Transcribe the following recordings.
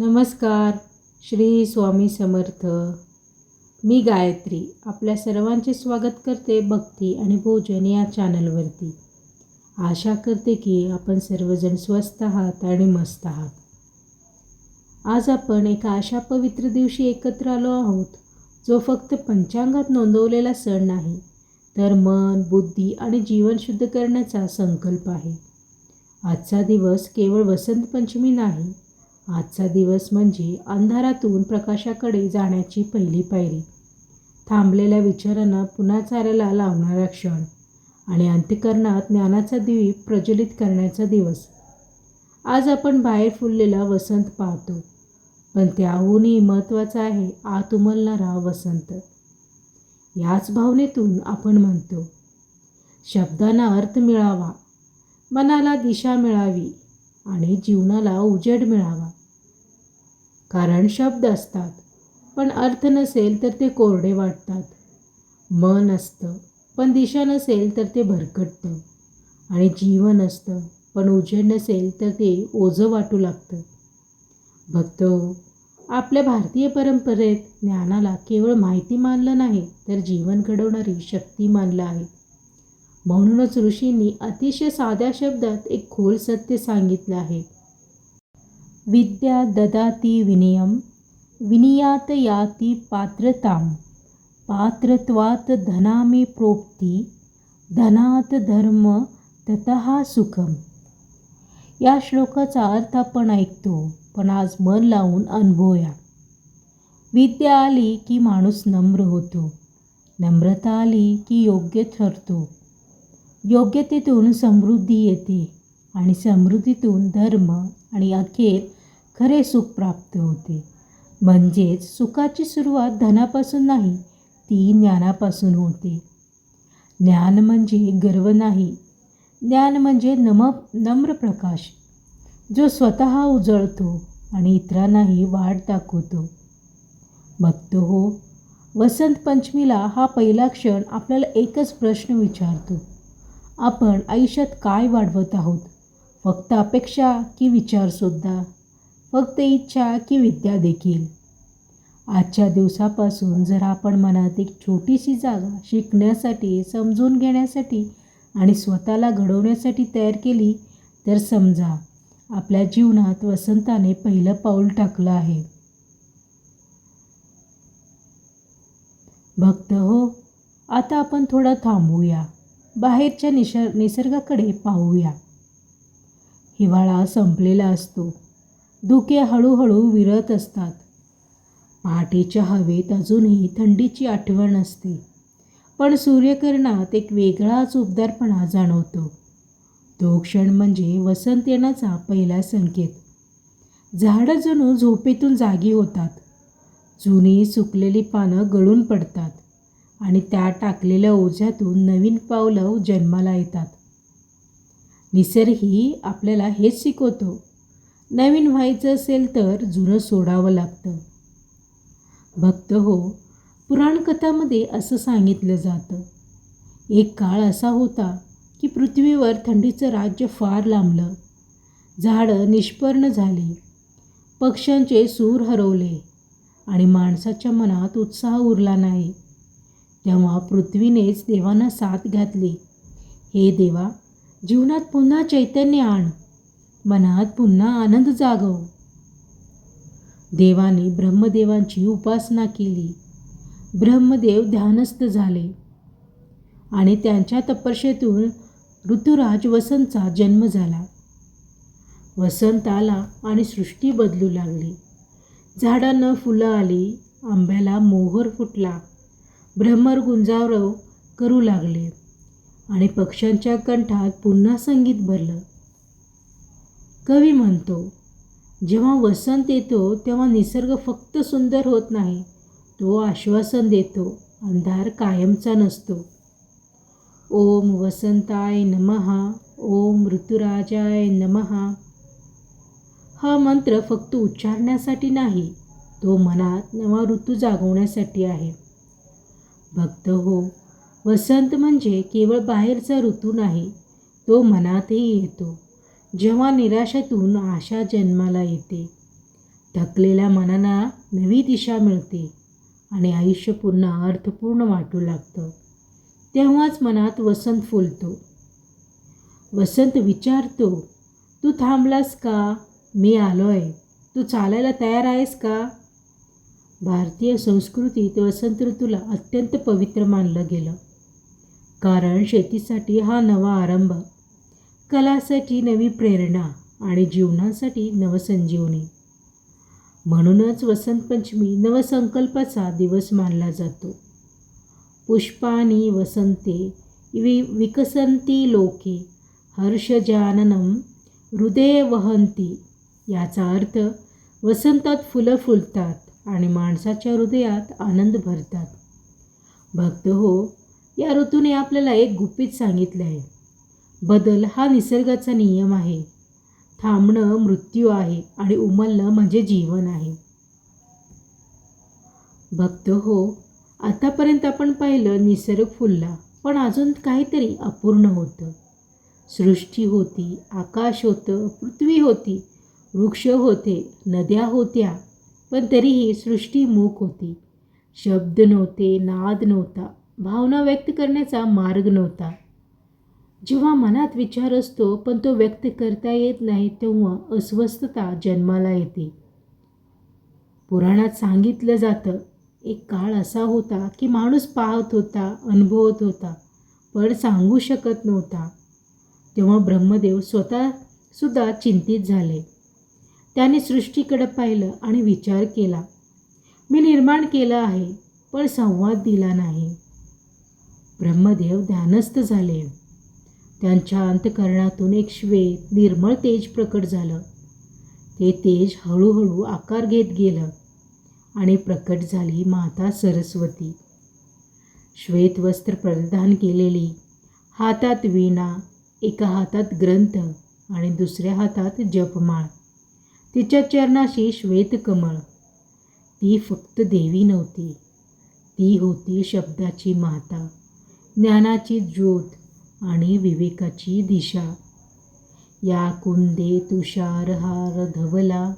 नमस्कार श्री स्वामी समर्थ. मी गायत्री आपल्या सर्वांचे स्वागत करते भक्ती आणि भोजन या चॅनलवरती आशा करते की आपण सर्वजण स्वस्त आहात आणि मस्त आहात. आज आपण एका अशा पवित्र दिवशी एकत्र आलो आहोत जो फक्त पंचांगात नोंदवलेला सण नाही तर मन बुद्धी आणि जीवन शुद्ध करण्याचा संकल्प आहे. आजचा दिवस केवळ वसंत पंचमी नाही आजचा दिवस म्हणजे अंधारातून प्रकाशाकडे जाण्याची पहिली पायरी. थांबलेल्या विचारांना पुन्हा चाऱ्याला लावणारा क्षण आणि अंत्यकरणात ज्ञानाचा दिवी प्रज्वलित करण्याचा दिवस. आज आपण बाहेर फुललेला वसंत पाहतो पण त्याहूनही महत्त्वाचा आहे आत उमलणारा वसंत. याच भावनेतून आपण म्हणतो शब्दांना अर्थ मिळावा मनाला दिशा मिळावी आणि जीवनाला उजेड मिळावा. कारण शब्द असतात. पण अर्थ नसेल तर ते कोरडे वाटतात. मन असतं पण दिशा नसेल तर ते भरकटतं. आणि जीवन असतं पण उजेड नसेल तर ते ओझं वाटू लागतं. भक्त आपल्या भारतीय परंपरेत ज्ञानाला केवळ माहिती मानलं नाही तर जीवन घडवणारी शक्ती मानलं आहे. म्हणूनच ऋषींनी अतिशय साध्या शब्दात एक खोल सत्य सांगितलं आहे. विद्या ददाति विनयं विनियात याती पात्रताम पात्रत्वात धनामी प्रोक्ती धनात धर्म ततः सुखम. या श्लोकाचा अर्थ आपण ऐकतो पण आज मन लावून अनुभवूया. विद्या आली की माणूस नम्र होतो नम्रता आली की योग्य ठरतो. योग्यतेतून समृद्धी येते. आणि समृद्धीतून धर्म आणि अखेर खरे सुख प्राप्त होते. म्हणजेच सुखाची सुरुवात धनापासून नाही ती ज्ञानापासून होते. ज्ञान म्हणजे गर्व नाही. ज्ञान म्हणजे नम नम्र प्रकाश जो स्वतः उजळतो आणि इतरांनाही वाट दाखवतो. बघतो हो वसंत पंचमीला हा पहिला क्षण आपल्याला एकच प्रश्न विचारतो. आपण आयुष्यात काय वाढवत आहोत? फक्त अपेक्षा की विचारसुद्धा फक्त इच्छा की विद्या देखील. आजच्या दिवसापासून जर आपण मनात एक छोटीशी जागा शिकण्यासाठी समजून घेण्यासाठी आणि स्वतःला घडवण्यासाठी तयार केली तर समजा आपल्या जीवनात वसंताने पहिलं पाऊल टाकलं आहे. भक्त हो आता आपण थोडं थांबूया. बाहेरच्या निश निसर्गाकडे पाहूया. हिवाळा संपलेला असतो. धुके हळूहळू विरत असतात. पहाटेच्या हवेत अजूनही थंडीची आठवण असते. पण सूर्यकिरणात एक वेगळाच उबदारपणा जाणवतो. तो क्षण म्हणजे वसंत येण्याचा पहिला संकेत. झाडं जणू झोपेतून जागी होतात. जुनी सुकलेली पानं गळून पडतात आणि त्या टाकलेल्या ओझ्यातून नवीन पावलं जन्माला येतात. निसर्गही आपल्याला हेच शिकवतो. नवीन व्हायचं असेल तर जुनं सोडावं लागतं. भक्त हो पुराणकथामध्ये असं सांगितलं जातं. एक काळ असा होता की पृथ्वीवर थंडीचं राज्य फार लांबलं. झाडं निष्पर्ण झाली. पक्ष्यांचे सूर हरवले आणि माणसाच्या मनात उत्साह उरला नाही. तेव्हा पृथ्वीनेच देवांना साथ घातली. हे देवा जीवनात पुन्हा चैतन्य आण. मनात पुन्हा आनंद जागव. देवाने ब्रह्मदेवांची उपासना केली. ब्रह्मदेव ध्यानस्थ झाले. आणि त्यांच्या तपस्येतून ऋतुराज वसंतचा जन्म झाला. वसंत आला आणि सृष्टी बदलू लागली. झाडांना फुलं आली आंब्याला मोहर फुटला. भ्रमर गुंजारव करू लागले. आणि पक्ष्यांच्या कंठात पुन्हा संगीत भरलं. कवी म्हणतो जेव्हा वसंत येतो तेव्हा निसर्ग फक्त सुंदर होत नाही. तो आश्वासन देतो अंधार कायमचा नसतो. ओम वसंताय नमहा ओम ऋतुराजाय नमहा हा मंत्र फक्त उच्चारण्यासाठी नाही तो मनात नवा ऋतू जागवण्यासाठी आहे. भक्त हो वसंत म्हणजे केवळ बाहेरचा ऋतू नाही तो मनातही येतो. जेव्हा निराशातून आशा जन्माला येते थकलेल्या मनाला नवी दिशा मिळते आणि आयुष्य पुन्हा अर्थपूर्ण वाटू लागतं. तेव्हाच मनात वसंत फुलतो. वसंत विचारतो तू थांबलास का? मी आलोय. तू चालायला तयार आहेस का? भारतीय संस्कृतीत वसंत ऋतूला अत्यंत पवित्र मानलं गेलं. कारण शेतीसाठी हा नवा आरंभ. कलासाठी नवी प्रेरणा आणि जीवनासाठी नवसंजीवनी. म्हणूनच वसंत पंचमी नवसंकल्पाचा दिवस मानला जातो. पुष्पानी वसंते वि विकसंती लोके हर्षजाननम हृदय वहंती. याचा अर्थ वसंतात फुलं फुलतात आणि माणसाच्या हृदयात आनंद भरतात. भक्त हो या ऋतूने आपल्याला एक गुपित सांगितले आहे. बदल हा निसर्गाचा नियम आहे. थांबणं मृत्यू आहे आणि उमलणं म्हणजे जीवन आहे. भक्त हो आतापर्यंत आपण पाहिलं निसर्ग फुलला पण अजून काहीतरी अपूर्ण होतं. सृष्टी होती आकाश होतं पृथ्वी होती वृक्ष होते नद्या होत्या पण तरीही सृष्टी मूक होती. शब्द नव्हते नाद नव्हता भावना व्यक्त करण्याचा मार्ग नव्हता. जेव्हा मनात विचार असतो पण तो व्यक्त करता येत नाही तेव्हा अस्वस्थता जन्माला येते. पुराणात सांगितलं जातं एक काळ असा होता की माणूस पाहत होता अनुभवत होता पण सांगू शकत नव्हता. तेव्हा ब्रह्मदेव स्वतःसुद्धा चिंतित झाले. त्याने सृष्टीकडे पाहिलं आणि विचार केला. मी निर्माण केलं आहे पण संवाद दिला नाही. ब्रह्मदेव ध्यानस्थ झाले. त्यांच्या अंतकरणातून एक श्वेत निर्मळ तेज प्रकट झालं. ते तेज हळूहळू आकार घेत गेलं आणि प्रकट झाली माता सरस्वती. श्वेत वस्त्र परिधान केलेली हातात वीणा एका हातात ग्रंथ आणि दुसऱ्या हातात जपमाळ. तिच्या चरणाशी श्वेतकमळ ती फक्त देवी नव्हती. ती होती शब्दाची माता. ज्ञानाची ज्योत आणि विवेकाची दिशा. या कुंदे तुषारहार धवला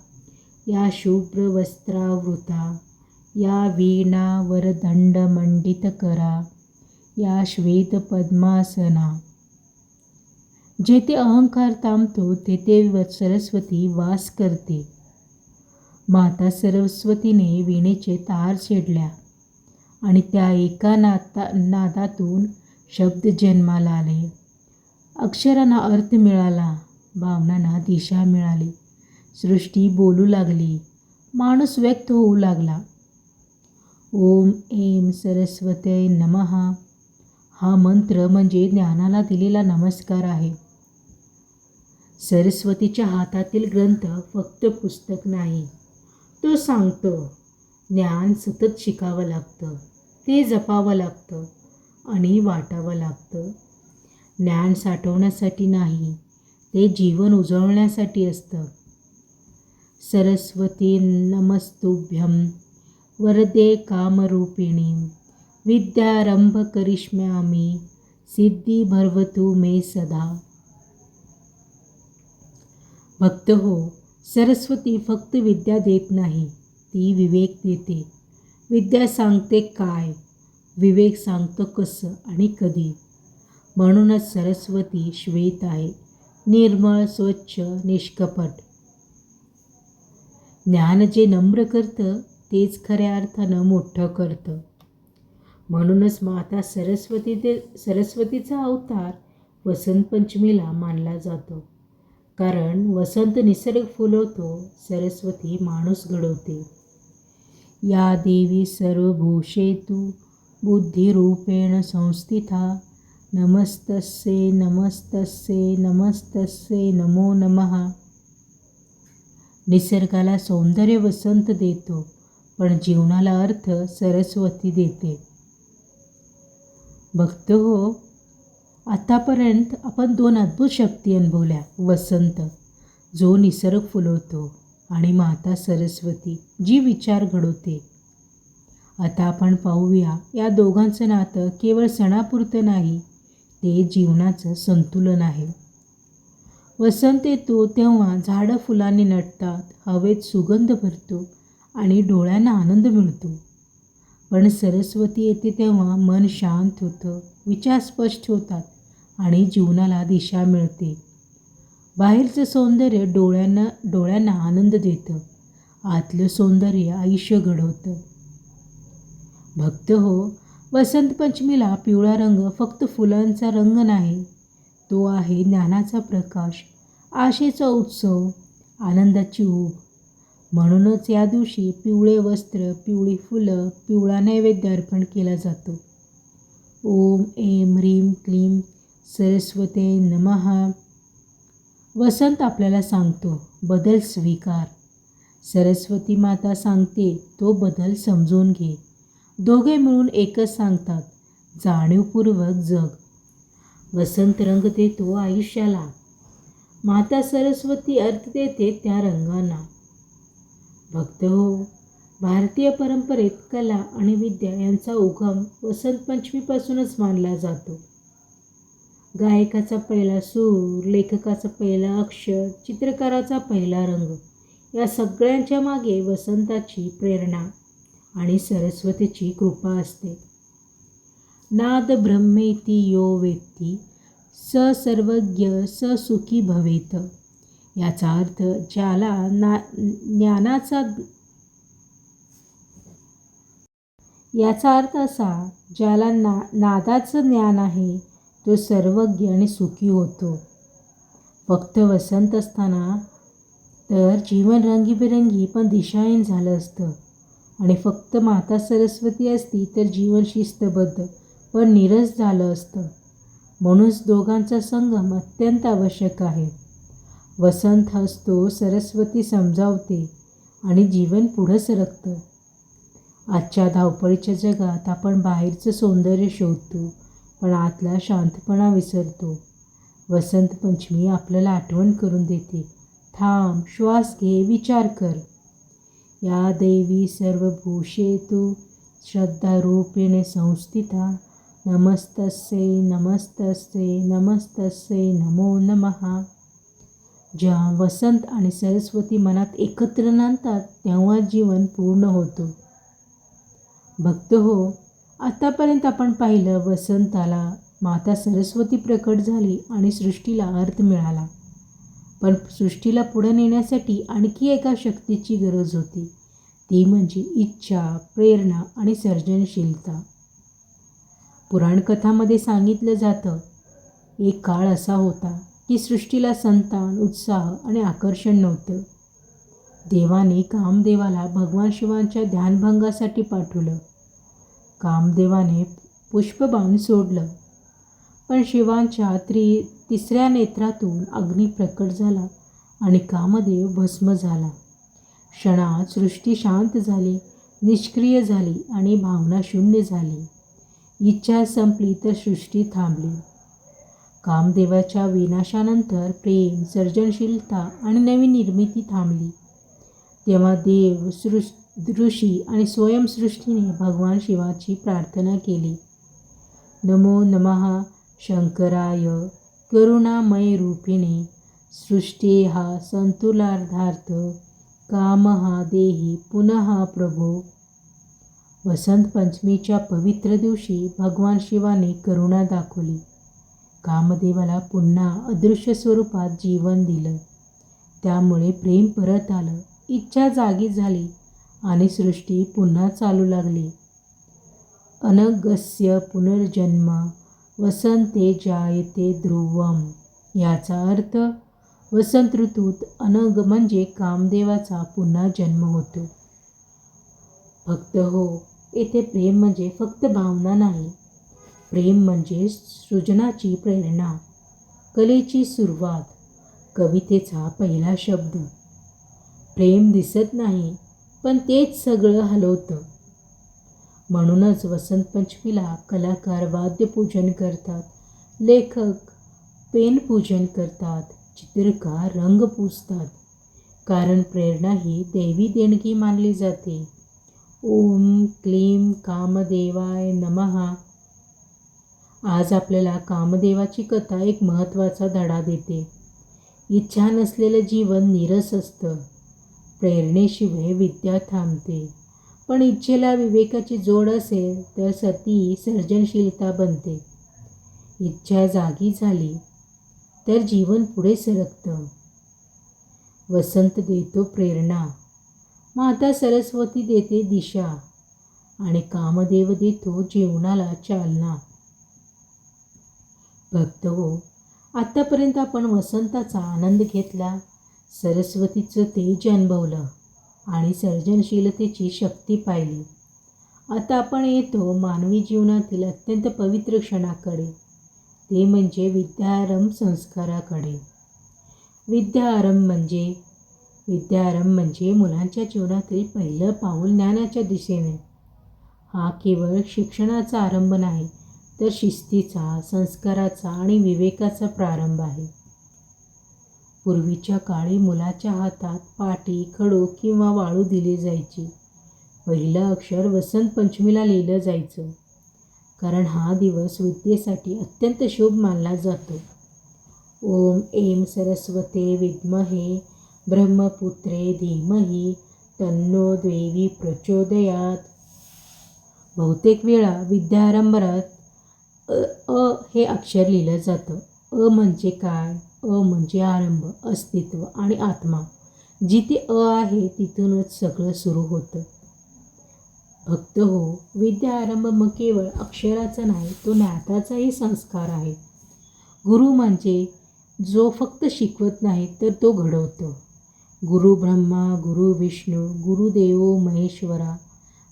या शुभ्र वस्त्रावृता या वीणावर दंड मंडित करा या श्वेत पद्मासना. जेथे अहंकार थांबतो तेथे व सरस्वती वास करते. माता सरस्वतीने वीणेचे तार छेडल्या. आणि त्या एका नाता नादातून शब्द जन्माला आले. अक्षरांना अर्थ मिळाला भावनांना दिशा मिळाली सृष्टी बोलू लागली माणूस व्यक्त होऊ लागला. ओम एम सरस्वते नमहा हा मंत्र म्हणजे ज्ञानाला दिलेला नमस्कार आहे. सरस्वतीच्या हातातील ग्रंथ फक्त पुस्तक नाही तो सांगतो ज्ञान सतत शिकावं लागतं. ते जपावं लागतं आणि वाटावं लागतं. ज्ञान साठवण्यासाठी नाही ते जीवन उजळण्यासाठी असतं. सरस्वती नमस्तुभ्यम वरदे कामरूपिणी विद्यारंभ करिष्म्यामी सिद्धी भरवतू मे सदा. भक्त हो सरस्वती फक्त विद्या देत नाही ती विवेक देते. विद्या सांगते काय? विवेक सांगतो कसं आणि कधी? म्हणूनच सरस्वती श्वेत आहे. निर्मळ स्वच्छ निष्कपट. ज्ञान जे नम्र करतं तेच खऱ्या अर्थानं मोठं करतं. म्हणूनच माता सरस्वती ते सरस्वतीचा अवतार वसंत पंचमीला मानला जातो. कारण वसंत निसर्ग फुलवतो सरस्वती माणूस घडवते. या देवी सर्वभूषेतू बुद्धिरूपेण संस्थिता। नमस्तस्ये नमस्तस्ये नमस्तस्ये नमो नमः। निसर्गाला सौंदर्य वसंत देतो पण जीवनाला अर्थ सरस्वती देते। भक्त हो आतापर्यंत आपण दोन अद्भुत शक्ती अनुभवल्या वसंत जो निसर्ग फुलवतो। आणि माता सरस्वती जी विचार घडवते. आता आपण पाहूया या दोघांचं नातं केवळ सणापुरतं नाही ते जीवनाचं संतुलन आहे. वसंत येतो तेव्हा झाडं फुलांनी नटतात हवेत सुगंध भरतो आणि डोळ्यांना आनंद मिळतो. पण सरस्वती येते तेव्हा मन शांत होतं विचार स्पष्ट होतात आणि जीवनाला दिशा मिळते. बाहेरचं सौंदर्य डोळ्यांना डोळ्यांना आनंद देतं. आतलं सौंदर्य आयुष्य घडवतं भक्त हो वसंत पंचमीला पिवळा रंग फक्त फुलांचा रंग नाही. तो आहे ज्ञानाचा प्रकाश आशेचा उत्सव आनंदाची ऊब. म्हणूनच या दिवशी पिवळे वस्त्र पिवळी फुलं पिवळा नैवेद्य अर्पण केला जातो. ओम एम ह्रीम क्लीम सरस्वते नमः. वसंत आपल्याला सांगतो बदल स्वीकार. सरस्वती माता सांगते तो बदल समजून घे. दोघे मिळून एकच सांगतात जाणीवपूर्वक जग. वसंत रंग देतो आयुष्याला. माता सरस्वती अर्थ देते त्या रंगांना. भक्त हो भारतीय परंपरेत कला आणि विद्या यांचा उगम वसंत पंचमीपासूनच मानला जातो. गायकाचा पहिला सूर लेखकाचा पहिला अक्षर चित्रकाराचा पहिला रंग या सगळ्यांच्या मागे वसंताची प्रेरणा आणि सरस्वतीची कृपा असते. नाद ब्रह्मेती यो वेत्ती स सर्वज्ञ स सुखी भवेत याचा अर्थ ज्याला ना ज्ञानाचा याचा अर्थ असा ज्याला ना नादाचं ज्ञान आहे तो सर्वज्ञ आणि सुखी होतो. फक्त वसंत असताना तर जीवन रंगीबेरंगी पण दिशाहीन झालं असतं. आणि फक्त माता सरस्वती असती तर जीवन शिस्तबद्ध पण निरस झालं असतं. म्हणूनच दोघांचा संगम अत्यंत आवश्यक आहे. वसंत हसतो सरस्वती समजावते आणि जीवन पुढं सरकतं. आजच्या धावपळीच्या जगात आपण बाहेरचं सौंदर्य शोधतो पण आतला शांतपणा विसरतो. वसंत पंचमी आपल्याला आठवण करून देते. थांब श्वास घे विचार कर. या देवी सर्वभूषे तू श्रद्धारूपेण संस्थिता. नमस्तस्ये नमस्तस्ये नमस्तस्ये नमो नमः. ज्या वसंत आणि सरस्वती मनात एकत्र नांदतात तेव्हा जीवन पूर्ण होतो. भक्त हो आतापर्यंत आपण पाहिलं वसंताला माता सरस्वती प्रकट झाली आणि सृष्टीला अर्थ मिळाला. पण सृष्टीला पुढे नेण्यासाठी आणखी एका शक्तीची गरज होती. ती म्हणजे इच्छा प्रेरणा आणि सर्जनशीलता. पुराणकथामध्ये सांगितलं जातं एक काळ असा होता की सृष्टीला संतान उत्साह आणि आकर्षण नव्हतं. देवाने कामदेवाला भगवान शिवांच्या ध्यानभंगासाठी पाठवलं. कामदेवाने पुष्पबाण सोडलं. पण शिवांच्या त्रि तिसऱ्या नेत्रातून अग्नी प्रकट झाला आणि कामदेव भस्म झाला. क्षणात सृष्टी शांत झाली निष्क्रिय झाली आणि भावना शून्य झाली. इच्छा संपली तर सृष्टी थांबली. कामदेवाच्या विनाशानंतर प्रेम सर्जनशीलता आणि नवीन निर्मिती थांबली. तेव्हा देव सृष्टी ऋषी आणि स्वयंसृष्टीने भगवान शिवाची प्रार्थना केली. नमो नमः शंकराय करुणामय रूपिणे सृष्टी हा संतुलार्धार्थ काम हा देही पुनः प्रभो. वसंत पंचमीच्या पवित्र दिवशी भगवान शिवाने करुणा दाखवली. कामदेवाला पुन्हा अदृश्य स्वरूपात जीवन दिलं. त्यामुळे प्रेम परत आलं. इच्छा जागी झाली. आणि सृष्टी पुन्हा चालू लागली. अनगस्य पुनर्जन्म वसंते जायते ध्रुवम याचा अर्थ वसंत ऋतूत अनग म्हणजे कामदेवाचा पुन्हा जन्म होतो. फक्त हो येथे प्रेम म्हणजे फक्त भावना नाही. प्रेम म्हणजे सृजनाची प्रेरणा कलेची सुरुवात कवितेचा पहिला शब्द. प्रेम दिसत नाही पण तेच सगळं हलवतं म्हणूनच वसंत पंचमीला कलाकार वाद्यपूजन करतात लेखक पेन पूजन करतात चित्रकार रंग पूजतात कारण प्रेरणा ही दैवी देणगी मानली जाते. ओम क्लीम कामदेवाय नमहा आज आपल्याला कामदेवाची कथा एक महत्त्वाचा धडा देते. इच्छा नसलेलं जीवन नीरस असतं. प्रेरणेशिवाय विद्या थांबते. पण इच्छेला विवेकाची जोड असेल तर सती सर्जनशीलता बनते. इच्छा जागी झाली तर जीवन पुढे सरकतं. वसंत देतो प्रेरणा. माता सरस्वती देते दिशा. आणि कामदेव देतो जीवनाला चालना. भक्त हो आत्तापर्यंत आपण वसंताचा आनंद घेतला. सरस्वतीचं तेज अनुभवलं आणि सर्जनशीलतेची शक्ती पाहिली. आता आपण येतो मानवी जीवनातील अत्यंत पवित्र क्षणाकडे. ते म्हणजे विद्यारंभ संस्काराकडे. विद्यारंभ म्हणजे विद्यारंभ म्हणजे मुलांच्या जीवनातील पहिलं पाऊल ज्ञानाच्या दिशेने. हा केवळ शिक्षणाचा आरंभ नाही तर शिस्तीचा संस्काराचा आणि विवेकाचा प्रारंभ आहे. पूर्वीच्या काळी मुलाच्या हातात पाटी खडू किंवा वाळू दिली जायची. पहिलं अक्षर वसंत पंचमीला लिहिलं जायचं. कारण हा दिवस विद्येसाठी अत्यंत शुभ मानला जातो. ओम एम सरस्वते विद्महे ब्रह्मपुत्रे धीमही तन्नो देवी प्रचोदयात. बहुतेक वेळा विद्यारंभात अ अ हे अक्षर लिहिलं जातं. अ म्हणजे काय? अ म्हणजे आरंभ अस्तित्व आणि आत्मा. जिथे अ आहे तिथूनच सगळं सुरू होतं. भक्त हो विद्या आरंभ मग केवळ अक्षराचा नाही तो ज्ञाताचाही संस्कार आहे. गुरु म्हणजे जो फक्त शिकवत नाही तर तो घडवतो. गुरु ब्रह्मा गुरु विष्णू गुरुदेवो महेश्वरा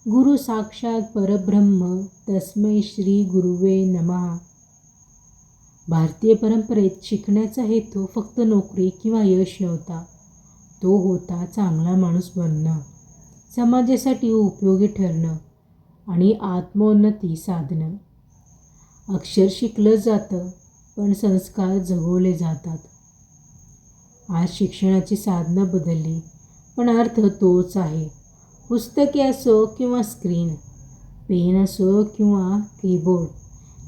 गुरु साक्षात परब्रह्म तस्मै श्री गुरुवे नमः. भारतीय परंपरेत शिकण्याचा हेतू फक्त नोकरी किंवा यश नव्हता. तो होता चांगला माणूस बनणं समाजासाठी उपयोगी ठरणं आणि आत्मोन्नती साधणं. अक्षर शिकलं जातं पण संस्कार जगवले जातात. आज शिक्षणाची साधनं बदलली पण अर्थ तोच आहे. पुस्तके असो किंवा स्क्रीन पेन असो किंवा कीबोर्ड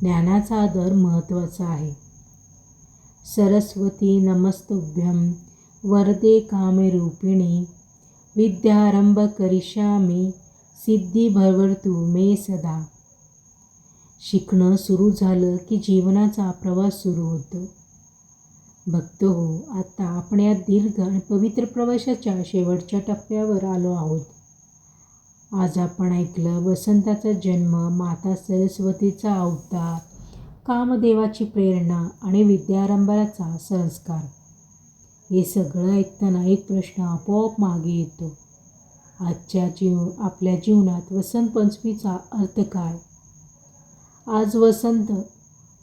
ज्ञानाचा आदर महत्त्वाचा आहे. सरस्वती नमस्तुभ्यम वरदे कामरूपिणी. विद्यारंभ करिष्यामी. सिद्धी भरवरतु मे सदा. शिकणं सुरू झालं की जीवनाचा प्रवास सुरू होतो. भक्त हो आता आपण या दीर्घ आणि पवित्र प्रवासाच्या शेवटच्या टप्प्यावर आलो आहोत. आज आपण ऐकलं वसंताचा जन्म माता सरस्वतीचा अवतार कामदेवाची प्रेरणा आणि विद्यारंभाचा संस्कार. हे सगळं ऐकताना एक प्रश्न आपोआप मागे येतो. आजच्या जीव आपल्या जीवनात वसंत पंचमीचा अर्थ काय? आज वसंत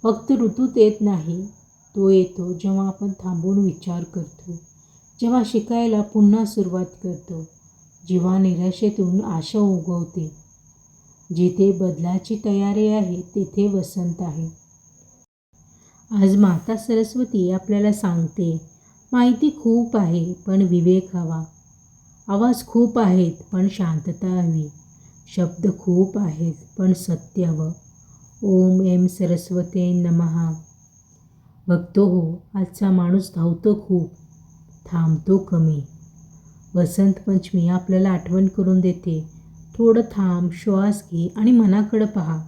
फक्त ऋतूत येत नाही तो येतो जेव्हा आपण थांबून विचार करतो जेव्हा शिकायला पुन्हा सुरुवात करतो. जेव्हा निराशेतून आशा उगवते जिथे बदलाची तयारी आहे तेथे वसंत आहे. आज माता सरस्वती आपल्याला सांगते माहिती खूप आहे पण विवेक हवा. आवाज खूप आहेत पण शांतता हवी. शब्द खूप आहेत पण सत्य हवं. ओम एम सरस्वते नमहा बघतो हो आजचा माणूस धावतो खूप. थांबतो कमी. वसंत पंचमी आपल्याला आठवण करून देते. थोडं थांब श्वास घे आणि मनाकडं पहा.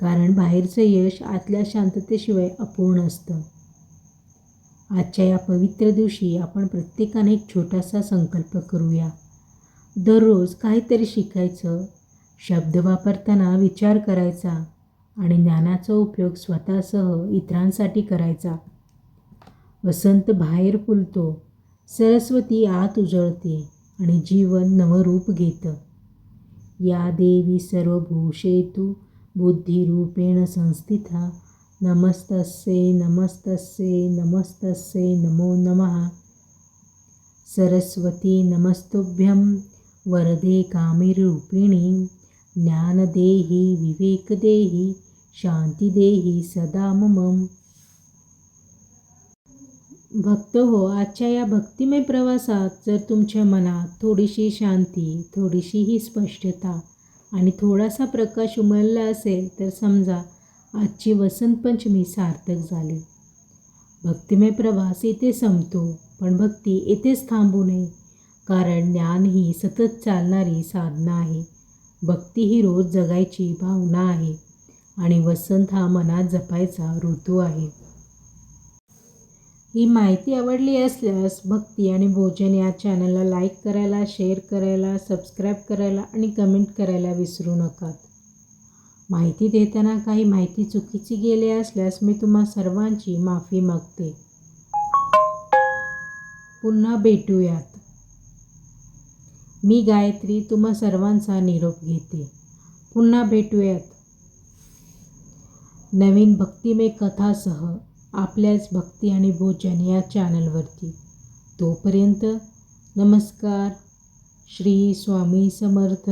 कारण बाहेरचं यश आतल्या शांततेशिवाय अपूर्ण असतं. आजच्या या पवित्र दिवशी आपण प्रत्येकाने एक छोटासा संकल्प करूया. दररोज काहीतरी शिकायचं शब्द वापरताना विचार करायचा आणि ज्ञानाचा उपयोग स्वतःसह इतरांसाठी करायचा. वसंत बाहेर फुलतो. सरस्वती आत उजळते आणि जीवन नवरूप घेतं. या देवी सर्वभूषेतु बुद्धिरूपेण संस्थिता. नमस्तस्ये नमस्तस्ये नमस्तस्ये नमो नमः. सरस्वती नमस्तुभ्यं वरदे कामिरूपिणी. ज्ञानदेही विवेकदेही शान्तिदेहि सदा मम. भक्त हो आजच्या या भक्तिमय प्रवासात जर तुमच्या मनात थोडीशी शांती थोडीशी ही स्पष्टता आणि थोडासा प्रकाश उमलला असेल तर समजा आजची वसंत पंचमी सार्थक झाली. भक्तिमय प्रवास येथे संपतो पण भक्ती येथेच थांबू नये. कारण ज्ञान ही सतत चालणारी साधना आहे. भक्ती ही रोज जगायची भावना आहे आणि वसंत हा मनात जपायचा ऋतू आहे. ही माहिती आवडली असल्यास भक्ती आणि भोजन या चॅनलला लाईक करायला शेअर करायला सबस्क्राईब करायला आणि कमेंट करायला विसरू नका. माहिती देताना काही माहिती चुकीची गेली असल्यास मी तुम्हा सर्वांची माफी मागते. पुन्हा भेटूयात. मी गायत्री तुम्हा सर्वांचा निरोप घेते. पुन्हा भेटूयात. नवीन भक्तिमय कथासह आपल्याच भक्ती आणि भोजन या चॅनलवरती. तोपर्यंत नमस्कार. श्री स्वामी समर्थ.